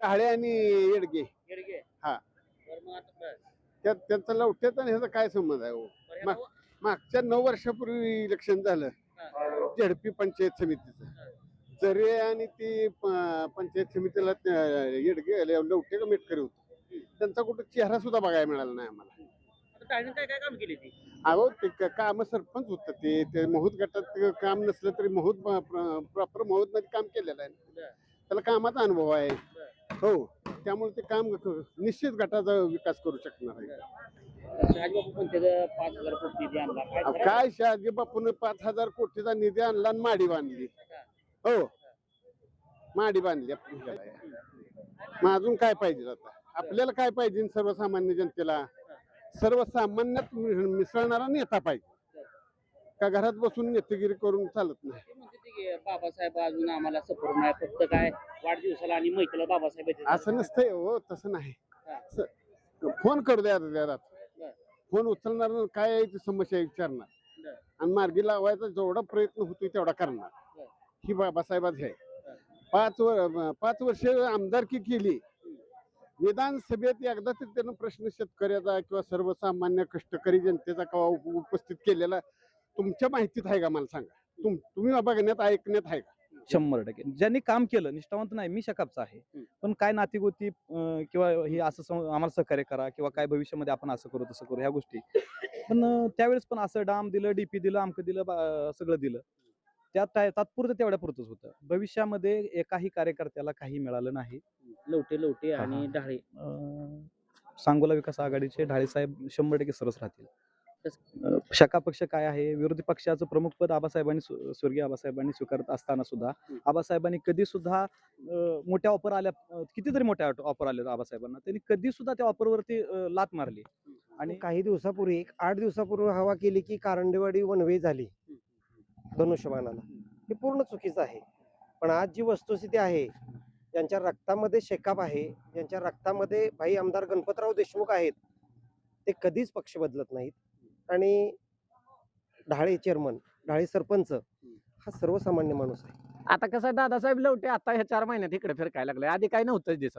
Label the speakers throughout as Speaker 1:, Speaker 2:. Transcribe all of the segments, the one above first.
Speaker 1: काळे आणि येडगे.
Speaker 2: येडगे.
Speaker 1: हा.
Speaker 2: बरं मग आता बरं.
Speaker 1: त्यात त्यांचा लवट्याचा आणि ह्याचा काय संबंध आहे हो?
Speaker 2: बरं,
Speaker 1: मग-
Speaker 2: ह्याला-
Speaker 1: मागच्या नऊ वर्षापूर्वी इलेक्शन झालं.
Speaker 2: हा.
Speaker 1: झडपी पंचायत समितीचं. जरे आणि ती प- पंचायत समितीला त्या येडगे लवटे का मेटकरी होते. त्यांचा कुठं चेहरा सुद्धा बघायला मिळाला नाही आम्हाला.
Speaker 2: आता काय काय काम केली ती?
Speaker 1: अहो ते क- काम सरपंच होतं ते. ते महूत गटात ते काम नसलं तरी महूत प्रॉपर महूत मध्ये काम केलेलं आहे.
Speaker 2: बरं.
Speaker 1: त्याला कामाचा अनुभव आहे. हो त्यामुळे ते काम क- निश्चित गटाचा विकास करू शकणार आहे.
Speaker 2: शहाजीबाबू पण त्याचं पाच हजार कोटी निधी आणला. काय
Speaker 1: अहो, शहाजी बापून पाच हजार कोटीचा निधी आणला आणि माडी बांधली. हो माडी बांधली. मग अजून काय पाहिजे आता? आपल्याला काय पाहिजे सर्वसामान्य जनतेला? सर्वसामान्यात मिसळणारा नेता पाहिजे. का घरात बसून नेतेगिरी करून चालत नाही?
Speaker 2: की बाबासाहेब अजून आम्हाला सपोर्ट नाही फक्त काय वाढदिवसाला आणि मैत्रीला बाबासाहेब येतात.
Speaker 1: असं नसतंय हो तसं नाही
Speaker 2: हा.
Speaker 1: स- फोन करू द्या
Speaker 2: बरं.
Speaker 1: फोन उचलणार काय आहे ती समस्या विचारणार
Speaker 2: बरं.
Speaker 1: आणि मार्गी लावायचा जेवढा प्रयत्न होतोय तेवढा करणार
Speaker 2: बरं.
Speaker 1: ही बाबासाहेबाची आहे पाच वर पाच वर्ष आमदारकी केली विधानसभेत एकदा तरी त्यानं प्रश्न शेतकऱ्याचा किंवा सर्वसामान्य कष्टकरी जनतेचा केव्हा उप- उपस्थित केलेला तुमच्या माहितीत आहे का मला सांगा तुम तुम्ही बघण्यात ऐकण्यात आहे का?
Speaker 3: शंभर टक्के. ज्यांनी काम केलं निष्ठावंत नाही मी शकापचा आहे. पण काय नातीगोती किंवा हे असं आम्हाला सहकार्य करा किंवा काय भविष्यामध्ये आपण असं करू तसं करू ह्या गोष्टी. पण त्यावेळेस पण असं डाम दिलं डीपी दिलं आमकं दिलं बा- सगळं दिलं. त्या तात्पुरतं तेवढ्या पुरतच होतं. भविष्यामध्ये एकाही कार्यकर्त्याला काही मिळालं नाही.
Speaker 2: लवटे लवटे
Speaker 3: हा,
Speaker 2: आणि. ढाळे
Speaker 3: सांगोला विकास आघाडीचे ढाळे साहेब शंभर टक्के सरस राहतील.
Speaker 2: तस-
Speaker 3: अं, शका पक्ष काय आहे? विरोधी पक्षाचं प्रमुख पद आबासाहेबांनी स्व- स्वर्गीय आबासाहेबांनी स्वीकारत असताना सुद्धा. आबासाहेबांनी कधी सुद्धा मोठ्या ऑफर आल्या कितीतरी मोठ्या ऑफर आल्या आबासाहेबांना. त्यांनी कधी सुद्धा त्या ऑफरवरती लात मारली.
Speaker 4: आणि काही दिवसापूर्वी एक आठ दिवसापूर्वी हवा केली की कारंडेवाडी वनवे झाली. धनुष्यबाणाला. हे पूर्ण चुकीचं आहे. पण आज जी वस्तुस्थिती आहे ज्यांच्या रक्तामध्ये शेकाप आहे ज्यांच्या रक्तामध्ये भाई आमदार गणपतराव देशमुख आहेत ते कधीच पक्ष बदलत नाहीत. आणि ढाळे चेअरमन ढाळे सरपंच हा सर्वसामान्य माणूस आहे.
Speaker 5: आता कसं दादासाहेब लवटे आता ह्या चार महिन्यात इकडे फिरकायला लागले. आधी काही नव्हतंच दिसत.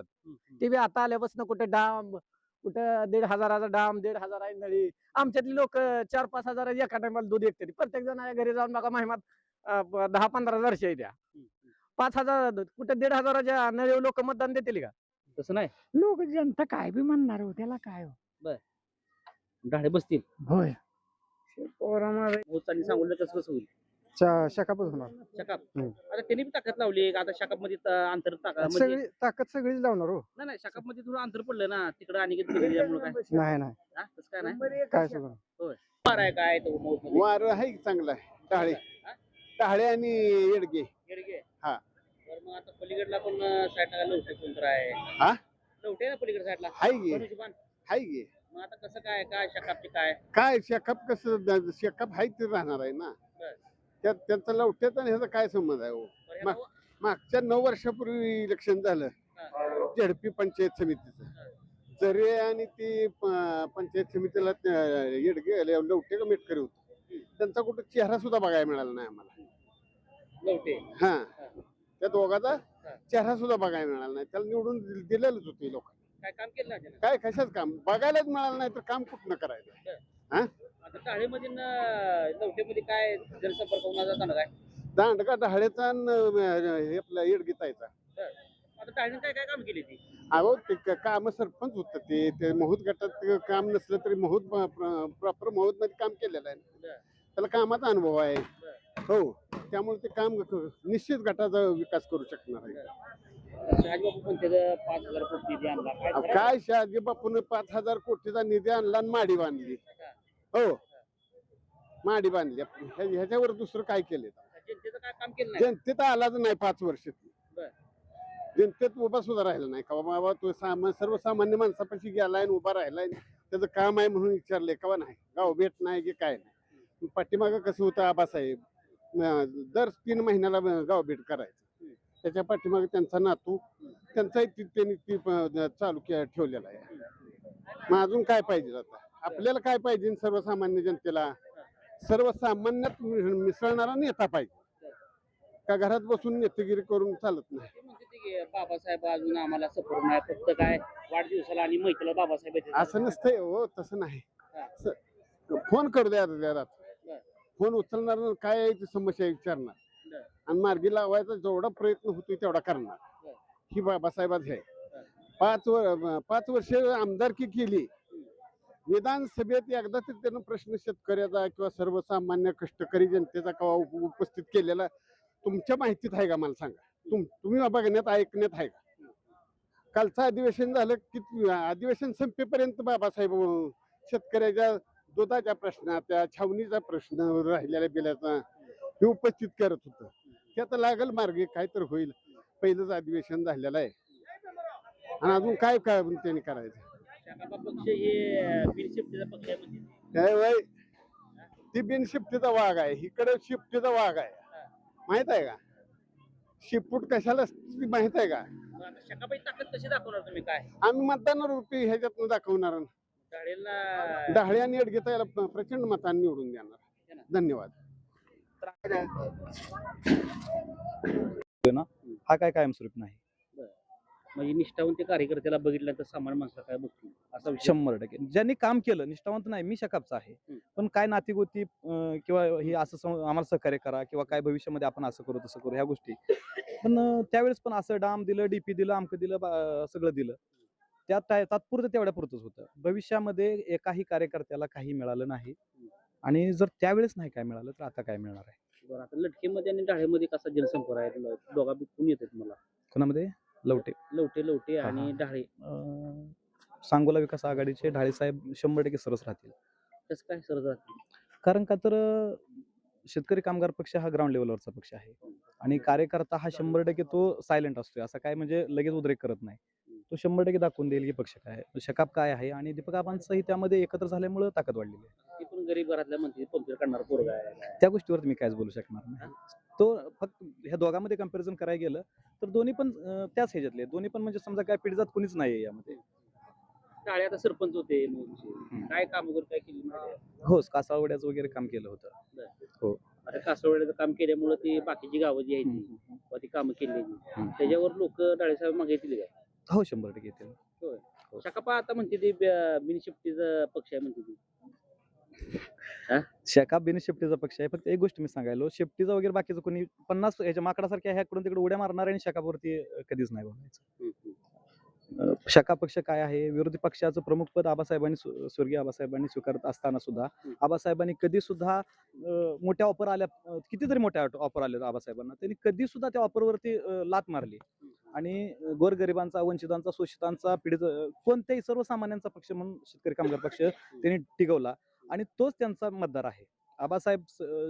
Speaker 5: ते बी आता आल्यापासून कुठे डाम कुठं दीड हजाराचा डाम दीड हजार आहे नळी. आमच्यातली लोक चार पाच हजार एका टायमाला दूध विकते प्रत्येक जण घरी जाऊन बघा ब- दहा पंधरा वर्ष आहे त्या. पाच हजार कुठे दीड हजाराच्या नळी लोक मतदान देतील का?
Speaker 2: तसं नाही?
Speaker 6: लोक जनता काय बी म्हणणार हो त्याला काय हो?
Speaker 2: ढाळे बसतील.
Speaker 6: होय.
Speaker 2: मोचानी सांगून कसं कसं होईल?
Speaker 4: शकापच होणार.
Speaker 2: शकाप
Speaker 4: हम्म.
Speaker 2: आता त्यांनी बी ताकद लावली आता शकापमध्ये अंतर टाका म्हणजे
Speaker 4: सगळी ताकद सगळीच लावणार हो.
Speaker 2: नाही नाही. शकापमध्ये थोडं अंतर पडलं ना. तिकडे आणि त्यामुळे काय?
Speaker 4: नाही नाही.
Speaker 2: हा? तसं काय नाही?
Speaker 4: काय सुद्धा
Speaker 2: फार आहे काय तो?
Speaker 1: वार आहे चांगला आहे? टाळे.
Speaker 2: हा?
Speaker 1: टाळे आणि येडगे.
Speaker 2: येडगे?
Speaker 1: हा.
Speaker 2: तर मग आता पलीकडला पण साईडला लवटे कोणतर आहे?
Speaker 1: हा?
Speaker 2: लवटे आहे ना पलीकडे साईडला?
Speaker 1: हाय गे
Speaker 2: धनुष्यबाण.
Speaker 1: हाय गे
Speaker 2: मग आता कसं काय काय शकापचे काय?
Speaker 1: काय शेकअप कसं शेकअप हाय ते राहणार आहे ना.
Speaker 2: बरं.
Speaker 1: त्यात त्यांचा लवट्याचा आणि ह्याचा काय संबंध आहे हो?
Speaker 2: बरं,
Speaker 1: मागच्या नऊ वर्षापूर्वी इलेक्शन झालं. झडपी पंचायत समितीचं. जरे आणि ती प- पंचायत समितीला त्या येडगे लवटे का मेटकरी होते. त्यांचा कुठं चेहरा सुद्धा बघायला मिळाला नाही आम्हाला.
Speaker 2: लवटे.
Speaker 1: हा. त्या दोघाचा. चेहरा सुद्धा बघायला मिळाला नाही. त्याला निवडून दिल- दिलेलंच होते लोक.
Speaker 2: काय काम केलं ना त्यानं?
Speaker 1: काय कशाच काम? बघायलाच मिळालं नाही तर काम कुठनं करायचं?
Speaker 2: आता टाळेमध्ये लवटेमध्ये काय जनसंपर्क होणार
Speaker 1: दांडगा ढाळेचा आणि हे आपला येडगीतायचा
Speaker 2: आता टाळीने काय काय काम केली ती?
Speaker 1: अहो ते क- काम सरपंच होतं ते. ते महूत गटात ते काम नसलं तरी महूत प्रॉपर महूत मध्ये काम केलेलं आहे.
Speaker 2: बरं.
Speaker 1: त्याला कामाचा अनुभव आहे. हो. त्यामुळे ते काम क- निश्चित गटाचा विकास करू शकणार आहे.
Speaker 2: काय
Speaker 1: शहाजी बापून पाच हजार कोटीचा निधी आणला आणि माडी बांधली. हो. माडी बांधली. ह्याच्यावर दुसरं काय केलं जनतेत आलाच नाही पाच वर्ष. जनतेत उभा सुद्धा राहिला नाही. का बाबा तो सामा सर्वसामान्य माणसापाशी गेलाय आणि उभा राहिलाय. त्याचं काम आहे म्हणून विचारले का नाही? गाव भेट नाही की काय नाही? पाठीमागं कसं होतं आबासाहेब? दर तीन महिन्याला गाव भेट करायचं. त्याच्या पाठीमागे त्यांचा नातू त्यांचाही ती- त्यांनी ती चालू के- ठेवलेला आहे मग अजून काय पाहिजे आता आपल्याला काय पाहिजे सर्वसामान्य जनतेला सर्वसामान्यात मिसळणारा नेता पाहिजे का घरात बसून नेतेगिरी करून चालत नाही
Speaker 2: ते म्हणते ते की बाबासाहेब अजून आम्हाला सपोर्ट नाही फक्त काय वाढदिवसाला आणि मैत्रीला बाबासाहेब येतात.
Speaker 1: असं नसतंय हो तसं नाही
Speaker 2: हा.
Speaker 1: स- फोन करू द्या
Speaker 2: बर.
Speaker 1: फोन उचलणार काय आहे ती समस्या विचारणार. आणि मार्गी लावायचा जेवढा प्रयत्न होतोय तेवढा करणार. ही बाबासाहेबाच आहे. पाच वर पाच वर्ष आमदारकी केली. विधानसभेत एकदा तर त्यानं प्रश्न शेतकऱ्याचा किंवा सर्वसामान्य कष्टकरी जनतेचा कवा उप- उपस्थित केलेला तुमच्या माहितीत आहे का मला सांगा? तुम तुम्ही बघण्यात ऐकण्यात आहे का? कालचं अधिवेशन झालं की अधिवेशन संपेपर्यंत बाबासाहेब शेतकऱ्याच्या दुधाच्या प्रश्नाच्या छावणीचा प्रश्न राहिलेल्या बिलाचा हे उपस्थित करत होतं. ते आता लागल मार्गे काय तर होईल. पहिलंच अधिवेशन झालेलं आहे. आणि अजून काय काय त्यांनी करायचं? काय वय ती बिनशिफ्टीचा वाघ आहे. इकडे शिफ्टीचा वाघ आहे. माहीत आहे का? शिपूट कशाला असते माहीत आहे का? आम्ही मतदानावर रुपये ह्याच्यातनं दाखवणार. डहाळे आणि अडगेता याला प्रचंड मतांनी निवडून देणार. धन्यवाद.
Speaker 3: हा काय कायमस्वरूपी नाही.
Speaker 2: म्हणजे निष्ठावंत कार्यकर्त्याला बघितल्यानंतर सामान्य माणसाला काय बघतील? असा विषय.
Speaker 3: शंभर टक्के. ज्यांनी काम केलं निष्ठावंत नाही मी शकापचा आहे. पण काय नातीगोती किंवा हे असं आम्हाला सहकार्य करा किंवा काय भविष्यामध्ये आपण असं करू तसं करू ह्या गोष्टी. पण त्यावेळेस पण असं डाम दिलं डीपी दिलं आमकं दिलं सगळं दिलं. त्यात काय तात्पुरतं तेवढ्या पुरतच होतं. भविष्यामध्ये एकाही कार्यकर्त्याला काही मिळालं नाही. आणि जर त्यावेळेस नाही काय मिळालं तर आता काय मिळणार आहे?
Speaker 2: बरं आता लटकेमध्ये आणि डाळेमध्ये कसा जनसंपर्क आहे? ल- दोघा कोण येतात मला?
Speaker 3: कोणामध्ये? लवटे.
Speaker 2: लवटे लवटे
Speaker 3: हा,
Speaker 2: आणि
Speaker 3: हा.
Speaker 2: डाळे.
Speaker 3: अं, सांगोला विकास आघाडीचे ढाळे साहेब शंभर टक्के सरस राहतील.
Speaker 2: कसं काय सरळ जातील
Speaker 3: कारण का तर अं, शेतकरी कामगार पक्ष हा ग्राउंड लेवलवरचा पक्ष आहे. आणि कार्यकर्ता हा शंभर टक्के तो सायलेंट असतोय. असा काय म्हणजे लगेच उद्रेक करत नाही. तो शंभर टक्के दाखवून देईल की पक्ष काय आहे. शकाप काय आहे आणि दीपक आबांचंही त्यामध्ये एकत्र झाल्यामुळं ताकद वाढलेली आहे.
Speaker 2: ती पण गरीब घरातल्या म्हणते पंक्चर पोरगा आहे.
Speaker 3: त्या गोष्टीवर मी काहीच बोलू शकणार नाही. तो फक्त ह्या दोघांमध्ये कंपॅरिझन करायला गेलं तर दोन्ही पण अं, त्याच ह्याच्यातले. दोन्ही पण म्हणजे समजा काय पिढीजात कुणीच नाही यामध्ये.
Speaker 2: डाळे आता सरपंच होते. काय काम वगैरे काय केली माहिती आहे?
Speaker 3: हो कासावड्याचं वगैरे काम केलं होतं.
Speaker 2: आता कासवड्याचं काम केल्यामुळे ती बाकीची गावं जी आहेत ती ती कामं
Speaker 3: हम्म.
Speaker 2: त्याच्यावर लोक डाळेसाहेब मागे येतील
Speaker 3: हो शंभर टक्के येतील.
Speaker 2: शकापा आता म्हणते ते बिनशिफ्टीचा पक्ष आहे म्हणते ती.
Speaker 3: शेकाप बिन शेपटीचा पक्ष आहे. फक्त एक गोष्ट मी सांगायलो शेपटीचा वगैरे बाकीचं कोणी पन्नास ह्याच्या माकडासारख्या ह्याकडून तिकडे उड्या मारणार आणि शेकापवरती अं, कधीच नाही बोलायचं
Speaker 2: हम्म,
Speaker 3: शका पक्ष काय आहे? विरोधी पक्षाचं प्रमुख पद आबासाहेबांनी स्व- स्वर्गीय आबासाहेबांनी स्वीकारत असताना सुद्धा. आबासाहेबांनी कधी सुद्धा मोठ्या ऑफर आल्या कितीतरी मोठ्या ऑफर आल्या आबासाहेबांना. त्यांनी कधी सुद्धा त्या ऑफरवरती लात मारली. आणि गोरगरिबांचा वंचितांचा शोषितांचा पीडित कोणत्याही सर्वसामान्यांचा पक्ष म्हणून शेतकरी कामगार पक्ष त्यांनी टिकवला. आणि तोच त्यांचा मतदार आहे. आबासाहेब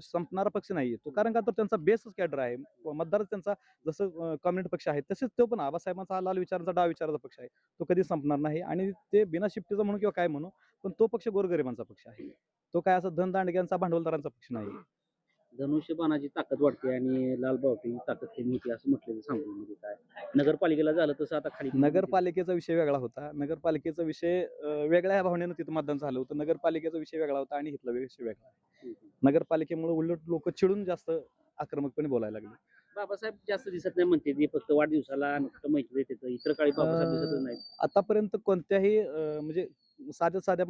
Speaker 3: संपणारा पक्ष नाहीये. तो कारण का? तर त्यांचा बेसच कॅडर आहे. मतदारच त्यांचा जसं कम्युनिस्ट पक्ष आहे तसेच तो पण आबासाहेबांचा हा लाल विचारांचा डाव विचाराचा पक्ष आहे. तो कधीच संपणार नाही आणि ते बिना शिफ्टीचा म्हणून किंवा काय म्हणू पण तो पक्ष गोरगरिबांचा पक्ष आहे. तो काय असा धनदांडग्यांचा भांडवलदारांचा पक्ष नाही.
Speaker 2: धनुष्यबाणाची ताकद वाढते आणि लाल बावटी ताकद कमी होती असं म्हटलेलं सांगू म्हणजे काय? नगरपालिकेला झालं तसं आता खाली
Speaker 3: नगरपालिकेचा विषय वेगळा होता. नगरपालिकेचा विषय अं, वेगळ्या ह्या भावनेनं तिथं मतदान झालं होतं. नगरपालिकेचा विषय वेगळा होता आणि इथला विषय वेगळा. आहे. नगरपालिकेमुळे उलट लोक चिडून जास्त आक्रमकपणे बोलायला लागले.
Speaker 2: बाबासाहेब जास्त दिसत नाही म्हणते ते फक्त वाढदिवसाला आणि फक्त मैत्री देते इतर काळी बाबासाहेब दिसतच
Speaker 3: अं,
Speaker 2: नाही
Speaker 3: आतापर्यंत कोणत्याही अं, म्हणजे साध्या साध्या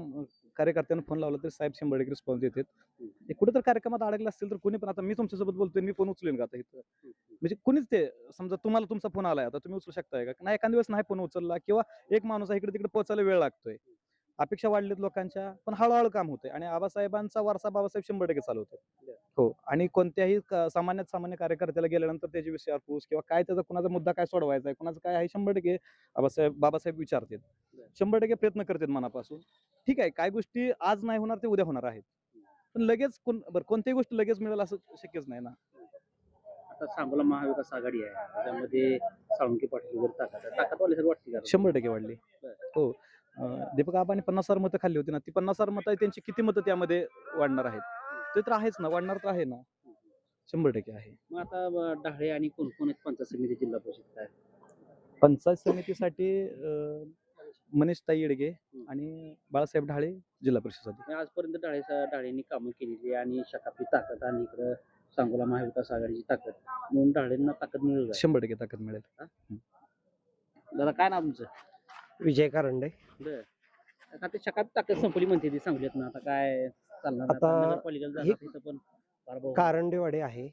Speaker 3: कार्यकर्त्यांना फोन लावला तरी साहेब शंभर टक्के रिस्पॉन्स देतात हे कुठे तर कार्यक्रमात अडकले असतील तर कोणी पण आता मी तुमच्यासोबत बोलतोय मी फोन उचलेन का आता इथं? म्हणजे कुणीच ते समजा तुम्हाला तुमचा फोन आलाय आता तुम्ही उचलू शकताय का? नाही एखाद दिवस नाही फोन उचलला किंवा एक माणूस आहे इकडे तिकडे पोहोचायला वेळ लागतोय. अपेक्षा वाढलीत लोकांच्या पण हळूहळू काम होतंय. आणि आबासाहेबांचा वारसा बाबासाहेब शंभर टक्के चालवतात हो. आणि कोणत्याही सामान्यात सामान्य कार्यकर्त्याला गेल्यानंतर त्याची विचारपूस किंवा काय त्याचा कुणाचा मुद्दा काय सोडवायचा आहे कुणाचं काय आहे शंभर टक्के आबासाहेब बाबासाहेब विचारतात. शंभर टक्के प्रयत्न करतात मनापासून. ठीक आहे काय गोष्टी आज नाही होणार ते उद्या होणार आहेत. पण लगेच कोण बरं कोणतीही गोष्ट लगेच मिळेल असं शक्यच नाही ना.
Speaker 2: आता सांगोला महाविकास आघाडी आहे. त्याच्यामध्ये साळुंके पाटील वगैरे ताकद ताकद
Speaker 3: शंभर टक्के वाढली. हो. दीपक आबाने पन्नास हजार मतं खाल्ली होती ना ती पन्नास हजार मतं त्यांची किती मतं त्यामध्ये वाढणार आहेत? ते तर आहेच ना वाढणार तर आहे ना. शंभर टक्के आहे.
Speaker 2: मग आता डाळे आणि कोण कोण आहेत पंचायत समिती जिल्हा परिषद काय?
Speaker 3: पंचायत समितीसाठी अं, मनीषताई येडगे आणि बाळासाहेब ढाळे जिल्हा परिषद
Speaker 2: आजपर्यंत डाळे डाळेंनी कामं केलेली आणि शकापची ताकद आणि इकडं सांगोला महाविकास आघाडीची ताकद म्हणून डाळेंना ताकद मिळेल?
Speaker 3: शंभर टक्के ताकद मिळेल.
Speaker 2: दादा काय नाव तुमचं?
Speaker 4: विजय कारंडे.
Speaker 2: बर. आता ते शकात ताकद संपली म्हणते ती सांगलीत ना आता काय चालणार आता नगरपालिकेला
Speaker 4: ही कारंडेवाडी आहे.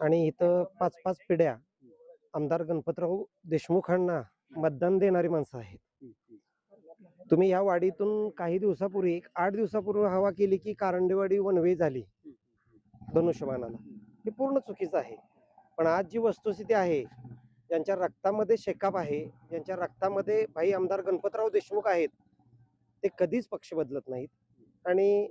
Speaker 4: आणि इथं पाच पाच पिढ्या आमदार गणपतराव देशमुखांना मतदान देणारी माणसं आहेत.
Speaker 2: हम्म, हम्म.
Speaker 4: तुम्ही या वाडीतून काही दिवसापूर्वी एक आठ दिवसापूर्वी हवा केली की कारंडेवाडी वनवे झाली. धनुष्यबाणाला. हे पूर्ण चुकीचं आहे. पण आज जी वस्तुस्थिती आहे ज्यांच्या रक्तामध्ये शेकाप आहे ज्यांच्या रक्तामध्ये भाई आमदार गणपतराव देशमुख आहेत ते कधीच पक्ष बदलत नाहीत. आणि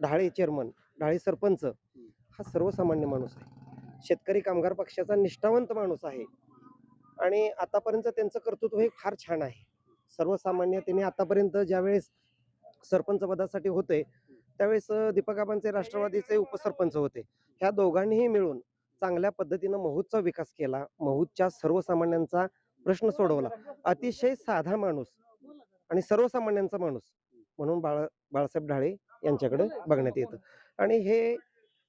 Speaker 4: ढाळे चेअरमन ढाळे सरपंच हा सर्वसामान्य माणूस आहे. शेतकरी कामगार पक्षाचा निष्ठावंत माणूस आहे. आणि आतापर्यंत त्यांचं कर्तृत्व हे फार छान आहे. सर्वसामान्य त्यांनी आतापर्यंत ज्यावेळेस सरपंच पदासाठी होते त्यावेळेस दीपक दीपकाबांचे राष्ट्रवादीचे उपसरपंच होते. ह्या दोघांनीही मिळून चांगल्या पद्धतीनं महूदचा विकास केला. महूदच्या सर्वसामान्यांचा प्रश्न सोडवला. अतिशय साधा माणूस आणि सर्वसामान्यांचा माणूस म्हणून बाळ बाळासाहेब ढाळे यांच्याकडे बघण्यात येतं. आणि हे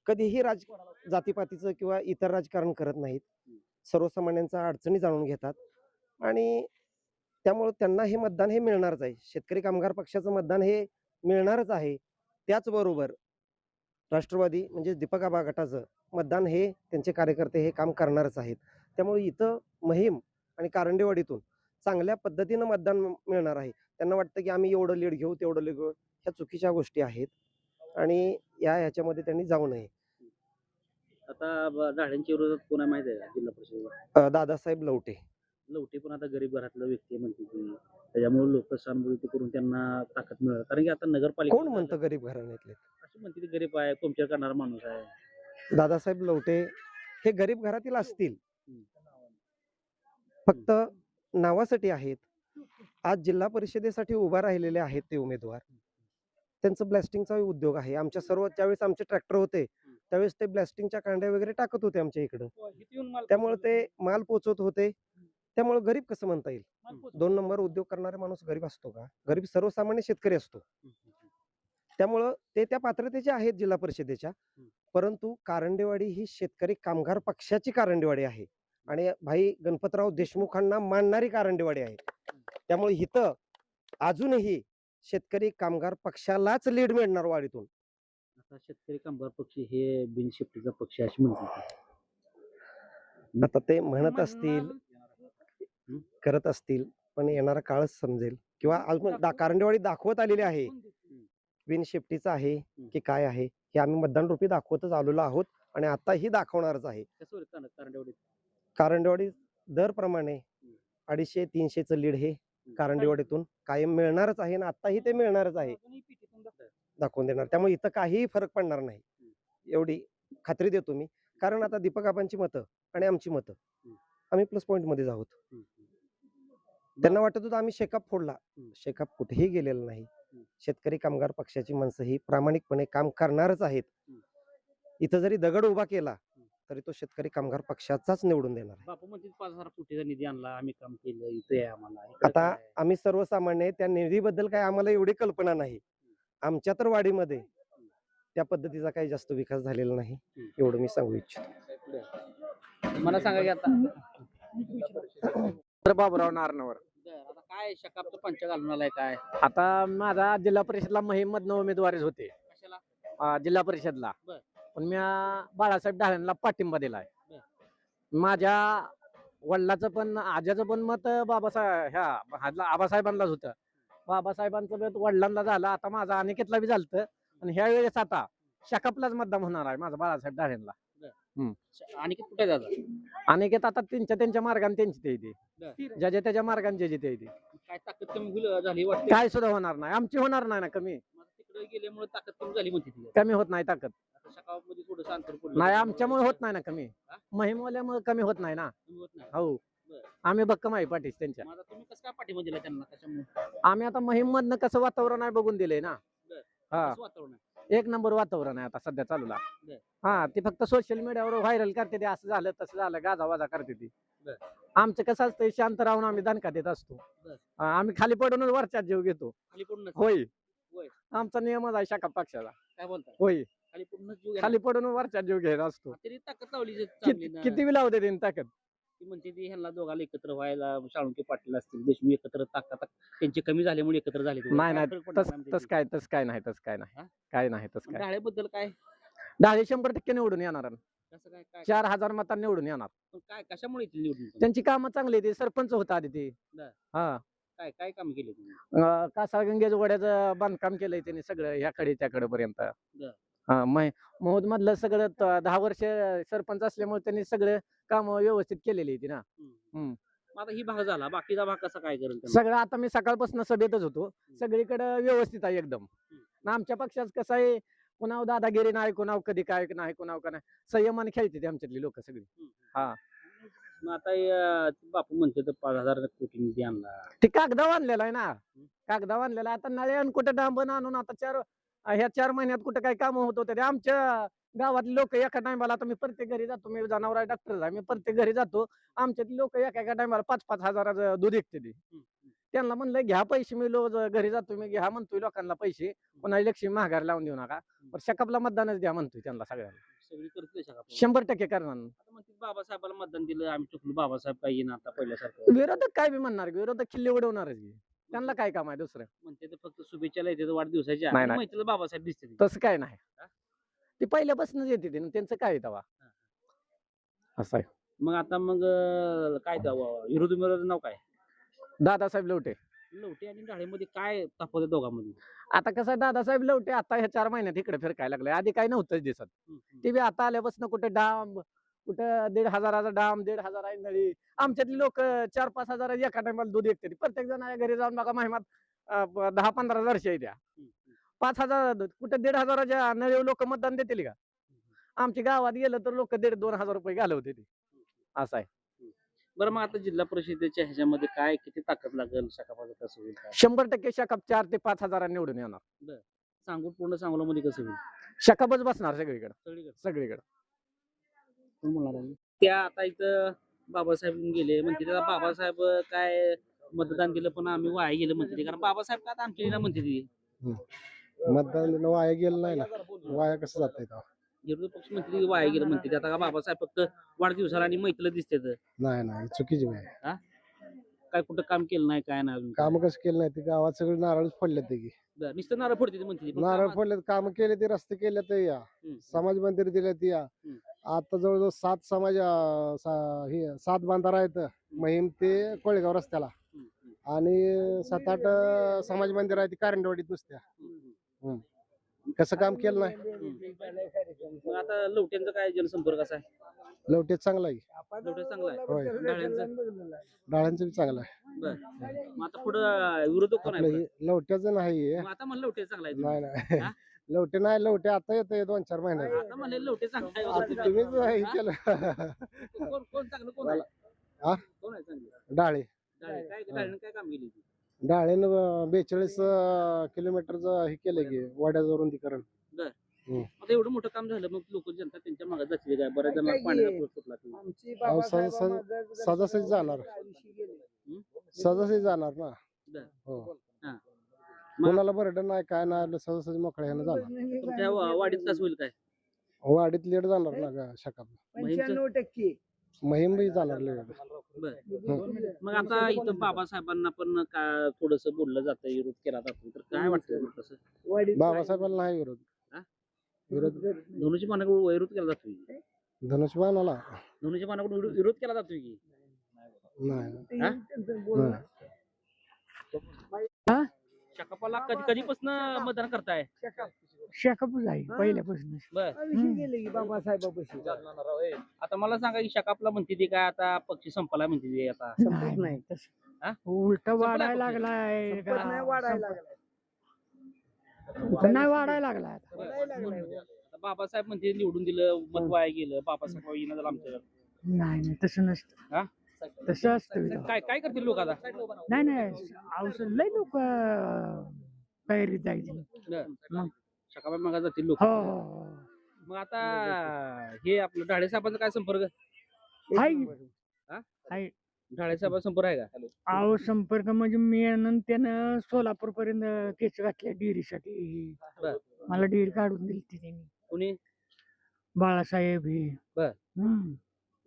Speaker 4: कधीही राज जातीपातीचं किंवा इतर राजकारण करत नाहीत. सर्वसामान्यांचा अडचणी जाणून घेतात. आणि त्यामुळं त्यांना हे मतदान हे मिळणारच आहे. शेतकरी कामगार पक्षाचं मतदान हे मिळणारच आहे. त्याचबरोबर राष्ट्रवादी म्हणजे दीपक आबा गटाचं मतदान हे त्यांचे कार्यकर्ते हे काम करणारच आहेत. त्यामुळे इथं महिम आणि कारंडेवाडीतून चांगल्या पद्धतीनं मतदान मिळणार आहे. त्यांना वाटतं की आम्ही एवढं लीड घेऊ तेवढं लीड घेऊ ह्या चुकीच्या गोष्टी आहेत आणि या ह्याच्यामध्ये त्यांनी जाऊ नये.
Speaker 2: आता झाडांच्या विरोधात कोणा माहीत आहे का जिल्हा परिषद
Speaker 4: दादासाहेब लवटे.
Speaker 2: लवटे पण आता गरीब घरातला व्यक्ती आहे म्हणते ती. त्याच्यामुळे लोक सहानुभूती करून त्यांना ताकद मिळेल. कारण की आता नगरपालिका
Speaker 4: कोण म्हणतं गरीब घराण्यातले?
Speaker 2: अशी म्हणते गरीब आहे पंक्चर करणारा माणूस आहे.
Speaker 4: दादासाहेब लवटे हे गरीब घरातील असतील. फक्त नावासाठी आहेत. आज जिल्हा परिषदेसाठी उभा राहिलेले आहेत ते उमेदवार. त्यांचं ब्लास्टिंगचा उद्योग आहे. आमच्या सर्व ज्यावेळेस आमचे ट्रॅक्टर होते त्यावेळेस ते ब्लास्टिंगच्या कांड्या वगैरे टाकत होते आमच्या इकडं. त्यामुळे ते माल पोचवत होते. त्यामुळे गरीब कसं म्हणता येईल? दोन नंबर उद्योग करणारा माणूस गरीब असतो का? गरीब सर्वसामान्य शेतकरी असतो. त्यामुळं ते त्या पात्रतेचे आहेत जिल्हा परिषदेच्या. परंतु कारंडेवाडी ही शेतकरी कामगार पक्षाची कारंडेवाडी आहे आणि भाई गणपतराव देशमुखांना मानणारी कारंडेवाडी आहे. त्यामुळे इथं अजूनही शेतकरी कामगार पक्षालाच लीड मिळणार वाडीतून.
Speaker 2: आता शेतकरी कामगार पक्ष हे बिनशेफ्टीचा पक्ष अशी म्हणते
Speaker 4: आता ते म्हणत असतील करत असतील पण येणारा काळच समजेल. किंवा अजून कारंडेवाडी दाखवत आलेली आहे. बिन शेफ्टीचं आहे की काय आहे? हे आम्ही मतदान रूपी दाखवतच आलेलो आहोत आणि आताही दाखवणारच आहे. कारंडेवाडी दरप्रमाणे अडीचशे तीनशेचं लीड हे कारंडेवाडीतून कायम मिळणारच आहे आणि आताही ते मिळणारच आहे. दाखवून देणार. त्यामुळे इथं काहीही फरक पडणार नाही. एवढी खात्री देतो मी. कारण आता दीपक आबांची मतं आणि आमची मतं. आम्ही प्लस पॉईंट मध्येच आहोत. त्यांना वाटत होतं आम्ही शेकाप फोडला. शेकाप कुठेही गेलेला नाही. शेतकरी कामगार पक्षाची माणसं ही प्रामाणिकपणे काम करणारच आहेत. इथं जरी दगड उभा केला तरी तो शेतकरी कामगार पक्षाचाच निवडून देणार आहे.
Speaker 2: बापू म्हणते पाच हजार कोटीचा निधी आणला आम्ही काम केलं इथे आहे आम्हाला इकडे
Speaker 4: आता? आम्ही सर्वसामान्य त्या निधीबद्दल काय आम्हाला एवढी कल्पना नाही. आमच्या तर वाडीमध्ये त्या पद्धतीचा काही जास्त विकास झालेला नाही एवढं मी सांगू इच्छितो.
Speaker 2: मला सांगा की आता
Speaker 5: तर बाबुराव नारनवर.
Speaker 2: बरं, आता काय शकापचं पंच घालून आलाय काय?
Speaker 5: आता माझा जिल्हा परिषदला महिम मधनं उमेदवारीच होते.
Speaker 2: कशाला?
Speaker 5: अं, जिल्हा परिषदला.
Speaker 2: बर.
Speaker 5: पण मी बाळासाहेब ढाळ्यांना पाठिंबा दिलाय.
Speaker 2: बर.
Speaker 5: माझ्या वडिलाचं पण आज्याचं पण मत बाबासाहेब ह्या ह्याला आबासाहेबांनाच होतं. बाबासाहेबांचं मत वडिलांना झालं. आता माझा अनिकेतला बी झालं आणि ह्या वेळेस आता शकापलाच मतदान होणार आहे माझा बाळासाहेब ढाळ्यांना.
Speaker 2: आणि किती कुठे जातात
Speaker 5: अनिकेत आता त्यांच्या त्यांच्या मार्गाने त्यांची ते येते. ज्याच्या त्याच्या मार्गाने ज्याची ते येते.
Speaker 2: काय ताकद कमी झाली वाटते?
Speaker 5: काय सुद्धा होणार नाही. आमची होणार नाही ना कमी.
Speaker 2: तिकडे गेल्यामुळे ताकद कमी झाली म्हणते ती.
Speaker 5: कमी होत नाही ताकद.
Speaker 2: आता शकापमध्ये थोडंसं अंतर पडलं.
Speaker 5: नाही आमच्यामुळे होत नाही ना कमी.
Speaker 2: हा?
Speaker 5: महिमवाल्यामुळे कमी होत नाही ना.
Speaker 2: कमी होत नाही.
Speaker 5: हो.
Speaker 2: बर.
Speaker 5: आम्ही भक्कम आहे पाठीस त्यांच्या.
Speaker 2: मग आता तुम्ही कसं काय पाठिंबा दिला त्यांना कशामुळे?
Speaker 5: आम्ही आता महिम मधनं कसं वातावरण आहे बघून दिलंय ना.
Speaker 2: बर.
Speaker 5: हा.
Speaker 2: कसं वातावरण आहे?
Speaker 5: एक नंबर वातावरण आहे आता सध्या चालूला.
Speaker 2: बर.
Speaker 5: हा ते फक्त सोशल मीडियावर व्हायरल करते ते असं झालं तसं झालं गाजा वाजा करते ती.
Speaker 2: बर.
Speaker 5: आमचं कसं असतं शांत राहून आम्ही दणका देत असतो.
Speaker 2: बर.
Speaker 5: हा, आम्ही खाली पडूनच वरच्यात जीव घेतो.
Speaker 2: खाली
Speaker 5: होय.
Speaker 2: होय.
Speaker 5: आमचा नियमच आहे शाखा पक्षाचा.
Speaker 2: काय
Speaker 5: होय.
Speaker 2: खाली पडूनच जीव
Speaker 5: खाली पडून वरच्यात जीव घ्यायचा असतो.
Speaker 2: तरी ताकद लावली जे
Speaker 5: किती
Speaker 2: ना.
Speaker 5: किती बी ताकद.
Speaker 2: ती म्हणते ती ह्यांना दोघाला एकत्र व्हायला शाळुंके पाटील असतील देशमुख एकत्र ताकद त्यांचे कमी झाल्यामुळे एकत्र झाले ते.
Speaker 5: नाही
Speaker 2: काय
Speaker 5: नाही
Speaker 2: फरक पडणार
Speaker 5: तस? काय तस काय नाही तस काय
Speaker 2: हा?
Speaker 5: नाही काय नाही तस काय
Speaker 2: डाळेबद्दल काय
Speaker 5: दहा शंभर टक्के निवडून येणार
Speaker 2: कसं काय काय
Speaker 5: चार हजार मतांनी निवडून येणार
Speaker 2: पण काय कशामुळे येतील निवडून?
Speaker 5: त्यांची कामं चांगली आहेत. ते सरपंच होता आधी ते
Speaker 2: बर.
Speaker 5: हा
Speaker 2: काय काय काम केले तुम्ही
Speaker 5: अं, कासाळगंगेच्या वड्याचं बांधकाम केलंय त्यांनी सगळं ह्याकडे त्याकडे पर्यंत
Speaker 2: बर.
Speaker 5: हा मधलं सगळं दहा वर्ष सरपंच असल्यामुळे त्यांनी सगळं काम व्यवस्थित केलेली होती ना.
Speaker 2: हम्म. आता ही भाग झाला बाकीचा भाग कसा काय करेल?
Speaker 5: सगळं आता मी सकाळपासून सभेतच होतो. सगळीकडे व्यवस्थित आहे एकदम. आमच्या पक्षात कसं आहे कुणाव दादागिरी नाही कुणाव कधी काय नाही कुणाव का नाही संयमाने खेळते आमच्यातली लोक सगळी.
Speaker 2: मग आता बापू म्हणते तर पाच हजार कोटी निधी आणला.
Speaker 5: ते कागदाव आणलेला आहे ना. कागदाव आणलेला आहे. आता नळे आणि कुठं डांबन आणून आता चार ह्या चार महिन्यात कुठं काय काम होत होते आमच्या गावातले लोक एका टायमाला आता मी प्रत्येक घरी जातो मी जनावर डॉक्टर आहे मी प्रत्येक घरी जातो. आमच्यातली लोक एका एका टायमाला पाच पाच हजाराचं दूध विकते ते. त्यांना म्हणलं घ्या पैसे मी रोज घरी जातो मी घ्या म्हणतोय लोकांना पैसे. पुन्हा लक्ष्मी महागार लावून देऊ नका. पण शकपला मतदानच द्या म्हणतोय त्यांना सगळ्यांना. शंभर टक्के करणार
Speaker 2: बाबासाहेबाला मतदान दिलं आम्ही चुकलो बाबासाहेब काही पहिल्यासारखं.
Speaker 5: विरोधक काय बी म्हणणार विरोधक खिल्ली उडवणारच. त्यांना काय काम आहे दुसरं?
Speaker 2: म्हणते तर फक्त शुभेच्छाला येते वाढदिवसाच्या.
Speaker 5: नाही, नाही.
Speaker 2: बाबासाहेब दिसते ते.
Speaker 5: तसं काय नाही. ते पहिल्यापासूनच येते ते त्यांचं काय तेव्हा? असं आहे.
Speaker 2: मग आता मग अं, काय विरोधी उमेदवाराचं नाव काय?
Speaker 5: दादासाहेब लवटे
Speaker 2: लवटे आणि डाळेमध्ये काय तफावत आहे दोघांमध्ये
Speaker 5: आता कसं आहे दादासाहेब लवटे आता ह्या चार महिन्यात इकडे फिरकायला लागले. आधी काही नव्हतंच दिसत.
Speaker 2: हम्म, हम्म.
Speaker 5: ते बी आता आल्यापासून कुठे डाम कुठं दीड हजाराचा डाम दीड हजार आहे नळी. आमच्यातली लोक चार पाच हजार एका टायमाला दूध विकते प्रत्येक जण घरी जाऊन बघा ब- दहा पंधरा हजार शेळी द्या. पाच हजार. कुठे दीड हजाराच्या नळी लोक मतदान देतील का? आमच्या गावात गेलं तर लोक दीड दोन हजार रुपये घालवते ते. असं आहे.
Speaker 2: बरं मग आता जिल्हा परिषदेच्या ह्याच्यामध्ये काय किती ताकद लागेल शाखापाचं कसं होईल
Speaker 5: शंभर टक्के शाखाप चार ते पाच हजारांनी निवडून येणार.
Speaker 2: सांगून पूर्ण सांगोला मध्ये कसं होईल?
Speaker 5: शाखापच बसणार सगळीकडे.
Speaker 2: सगळीकडे.
Speaker 5: सगळीकडे?
Speaker 2: त्या आता इथं बाबासाहेब येऊन गेले. म्हणते त्याला बाबासाहेब काय मतदान दिलं पण आम्ही वाया गेलं म्हणते ते. कारण बाबासाहेब का आमच्या इथं म्हणते ती?
Speaker 7: मतदान दिलं वाया गेलं नाही ना. वाया कसं जात
Speaker 2: विरोधी पक्ष म्हणते ती वाया गेलं म्हणते. आता का बाबासाहेब फक्त वाढदिवसाला आणि मैत्रीला दिसते
Speaker 7: नाही नाही. चुकीची आहे.
Speaker 2: काय कुठं काम केलं नाही काय नाही अजून?
Speaker 7: काम कसं केलं नाही? ते गावात सगळे नारळच पडले ते की.
Speaker 2: बरं, नुसतं नारळ फोडते म्हणते
Speaker 7: नारळ पडले काम केले ते रस्ते केले ते या. समाज मंदिर दिले ते या. आता जवळजवळ सात समाज अं, सा- हे सात बांधारा आहेत. महिम ते कोळेगाव रस्त्याला. आणि सात आठ अं, समाज मंदिर आहे ती कारंडवाडीत नुसत्या.
Speaker 2: हम्म,
Speaker 7: कसं काम केलं नाही.
Speaker 2: मग आता लवट्यांचा काय जनसंपर्क असा आहे?
Speaker 7: लवटेच चांगला आहे.
Speaker 2: लवटे चांगला आहे.
Speaker 7: होय.
Speaker 2: डाळ्यांचं?
Speaker 7: डाळ्यांचं बी चांगलं आहे.
Speaker 2: मग आता पुढं विरोधक कोण
Speaker 7: आपलं
Speaker 2: आहे
Speaker 7: हे लवट्याचं नाही
Speaker 2: मग आता लवटे चांगला आहे.
Speaker 7: नाही
Speaker 2: तुम्ही.
Speaker 7: नाही.
Speaker 2: हा?
Speaker 7: लवटे नाही लवटे आता येते दोन चार महिन्यात.
Speaker 2: आता म्हणले लवटे चांगला आहे
Speaker 7: आता
Speaker 2: वगैरे.
Speaker 7: तुम्हीच हे
Speaker 2: हा?
Speaker 7: केलं.
Speaker 2: कोण कोण चांगलं कोण आहे
Speaker 7: हा?
Speaker 2: कोण आहे चांगलं?
Speaker 7: डाळे.
Speaker 2: डाळे. काय डाळीनं काय काम केली ती?
Speaker 7: डाळेनं बेचाळीस किलोमीटरचं हे केलं की वाड्याचं रुंदीकरण
Speaker 2: आता एवढं मोठं काम झालं मग लोक जनता त्यांच्या मागे जातील काय बऱ्याच जणांना पाण्याचा प्रश्न सुटला की.
Speaker 7: सहजासहजी जाणार. सहजासहजी जाणार ना. हो. कोणाला बरडन नाही काय नाही सहजासहजी मोकळ्या ह्यानं जाणार.
Speaker 2: तुमच्या वा- वाडीत कसं होईल काय?
Speaker 7: वाडीत लेट जाणार ना गा- शकाप
Speaker 2: महिमचं?
Speaker 7: महिम बी जाणार लेट.
Speaker 2: मग आता इथं बाबासाहेबांना पण का थोडस बोललं जातं विरोध केला जातो. तर काय वाटतं तसं?
Speaker 7: बाबासाहेबांना नाही विरोध.
Speaker 2: हा?
Speaker 7: विरोध
Speaker 2: धनुच्या मानाकडून विरोध केला जातो की?
Speaker 7: धनुष्यबाणाला
Speaker 2: धनुच्या मानाकडून विरो- विरोध केला जातो की?
Speaker 7: नाही.
Speaker 2: हा?
Speaker 7: नाही.
Speaker 2: शकापाला कधी कधीपासून मतदान करताय?
Speaker 6: शेकअपच आहे पहिल्यापासून.
Speaker 2: बर. आता मला सांगा की शकापला म्हणते ती काय आता पक्ष संपला म्हणते ती आता?
Speaker 6: नाही. नाही.
Speaker 2: हा?
Speaker 6: उलट वाढायला. लागलाय
Speaker 4: संपत नाही, वाढायला
Speaker 6: संपत नाही वाढायला लागलाय आता.
Speaker 2: आता. बाबासाहेब म्हणते निवडून दिलं मत वाया गेलं. बाबासाहेब येणं झालं आमच्या
Speaker 6: नाही नाही तसं
Speaker 2: हा?
Speaker 6: नसतं तसं असतं.
Speaker 2: काय काय करतील लोक आता
Speaker 6: नाही नाही औषध लय लोक तयारीत जायची मग.
Speaker 2: शकाबाई मागा जातील लोक
Speaker 6: हो हो हो.
Speaker 2: मग आता हे आपलं ढाळे साहेबांचा काय संपर्क
Speaker 6: आहे?
Speaker 2: हा? ढाळे साहेबांचा संपर्क आहे का
Speaker 6: अहो संपर्क म्हणजे मी आणि त्यानं सोलापूर पर्यंत केस घातल्या डेअरीसाठी
Speaker 2: बर.
Speaker 6: मला डेअरी काढून दिली ती त्यांनी
Speaker 2: कोणी
Speaker 6: बाळासाहेब हे
Speaker 2: बर.
Speaker 6: हम्म.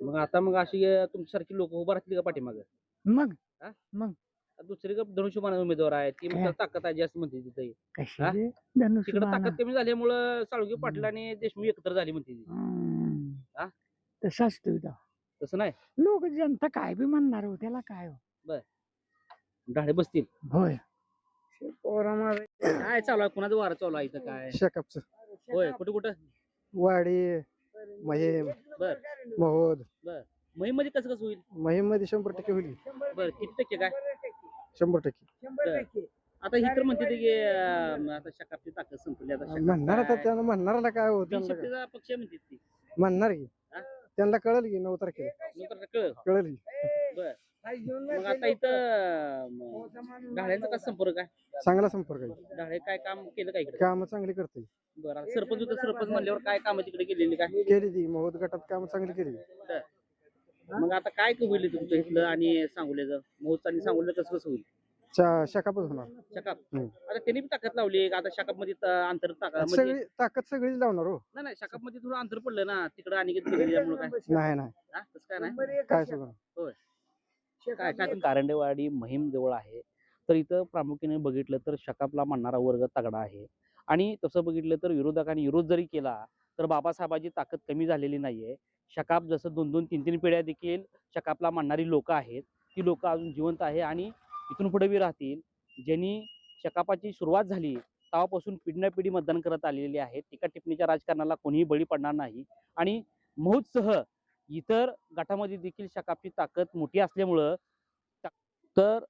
Speaker 2: मग आता मग अशी अं, तुमच्यासारखी लोक उभा राहतील का पाठीमाग?
Speaker 6: मग
Speaker 2: दुसरी धनुष्यबाण उमेदवार आहे ती
Speaker 6: हा.
Speaker 2: म्हणतात ताकद आहे जास्त म्हणते तिथे. हा? तिकडे. ताकद कमी झाल्यामुळं साळुंगे पाटील आणि देशमुख एकत्र झाली म्हणते ती. हा?
Speaker 6: तसं असतं इथं.
Speaker 2: तसं नाही?
Speaker 6: लोक जनता काय बी म्हणणार हो त्याला काय हो?
Speaker 2: ढाळे बसतील.
Speaker 6: होय.
Speaker 2: काय चालू आहे? कुणाचं वारं चालू आहे इथं काय?
Speaker 7: शेकअपचं
Speaker 2: होय कुठं कुठं?
Speaker 7: वाडी. महिम
Speaker 2: बर.
Speaker 7: महोद.
Speaker 2: महिममध्ये कसं कसं होईल?
Speaker 7: महिममध्ये शंभर टक्के होईल.
Speaker 2: बर किती टक्के. काय?
Speaker 7: शंभर टक्के.
Speaker 2: बर. आता ही तर म्हणते ते की अं, आता शकापची ताकद संपली आता शकाप
Speaker 7: म्हणणार आता
Speaker 2: काय?
Speaker 7: त्यांना म्हणणाराला काय हो त्यांना काय?
Speaker 2: बिनशक्तीचा पक्ष म्हणते ती.
Speaker 7: म्हणणार की.
Speaker 2: हा?
Speaker 7: त्यांना कळेल की नऊ तारखेला.
Speaker 2: नंतर कळलं.
Speaker 7: कळेल की.
Speaker 2: मग आता इथं ढाळ्यांचा कसा संपर्क आहे?
Speaker 7: चांगला संपर्क आहे.
Speaker 2: ढाळे काय काम केलं काय इकडे?
Speaker 7: काम चांगली करते.
Speaker 2: बरं सरपंच होतं सरपंच म्हणल्यावर काय काम तिकडे केलेली काय?
Speaker 7: केली ती महोद गटात काम चांगली केली.
Speaker 2: मग आता काय होईल तुमचं इथलं आणि सांगोल्याचं मोहचं आणि सांगोल्याचं कसं कसं होईल?
Speaker 7: चा- शाखापच होणार.
Speaker 2: शकाप
Speaker 7: हम्म.
Speaker 2: आता त्यांनी बी ताकद लावली आता शकापमध्ये अंतर टाका म्हणजे
Speaker 7: सगळी ताकद सगळीच लावणार हो.
Speaker 2: नाही नाही शकापमध्ये थोडं अंतर पडलं ना तिकडे आणि काय?
Speaker 7: नाही नाही.
Speaker 2: हा? तसं काय नाही?
Speaker 7: काय सुद्धा
Speaker 2: काय काय कारंडेवाडी महिम जवळ आहे. तर इथं प्रामुख्याने बघितलं तर शकापला मानणारा वर्ग तगडा आहे. आणि तसं बघितलं तर विरोधकांनी विरोध जरी केला तर बाबासाहेबाची ताकद कमी झालेली नाहीये. शकाप जसं दोन दोन तीन तीन पिढ्या देखील शकापला मानणारी लोक आहेत. ती लोक अजून जिवंत आहे आणि इथून पुढे बी राहतील. ज्यांनी शकापाची सुरुवात झाली तेव्हापासून पिढ्या पिढी मतदान करत आलेली आहेत. टीका टिप्पणीच्या राजकारणाला कोणीही बळी पडणार नाही. आणि मौजसह इतर गटामध्ये देखील शकापची ताकद मोठी असल्यामुळं तर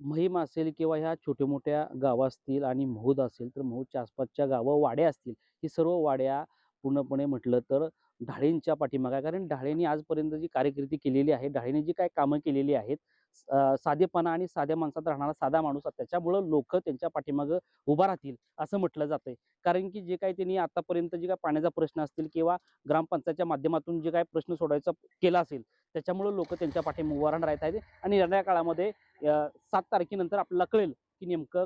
Speaker 2: महिम असेल किंवा ह्या छोट्या मोठ्या गावं असतील आणि महूद असेल तर महूदच्या आसपासच्या गावं वाड्या असतील ही सर्व वाड्या पूर्णपणे म्हटलं तर ढाळेंच्या पाठीमागा आहे. कारण ढाळेंनी आजपर्यंत जी कार्यकिर्दी केलेली आहे ढाळेंनी जी काय कामं केलेली आहेत साधेपणा आणि साध्या माणसात राहणारा साधा माणूस आहे. त्याच्यामुळं लोक त्यांच्या पाठीमागं उभा राहतील असं म्हटलं जातंय कारण की जे काही त्यांनी आतापर्यंत जे काय पाण्याचा प्रश्न असतील किंवा ग्रामपंचायतच्या माध्यमातून जे काय प्रश्न सोडवायचा केला असेल त्याच्यामुळे लोक त्यांच्या पाठीमागे उभा राहणार आहेत आणि येणाऱ्या काळामध्ये सात तारखेनंतर आपल्याला कळेल की नेमकं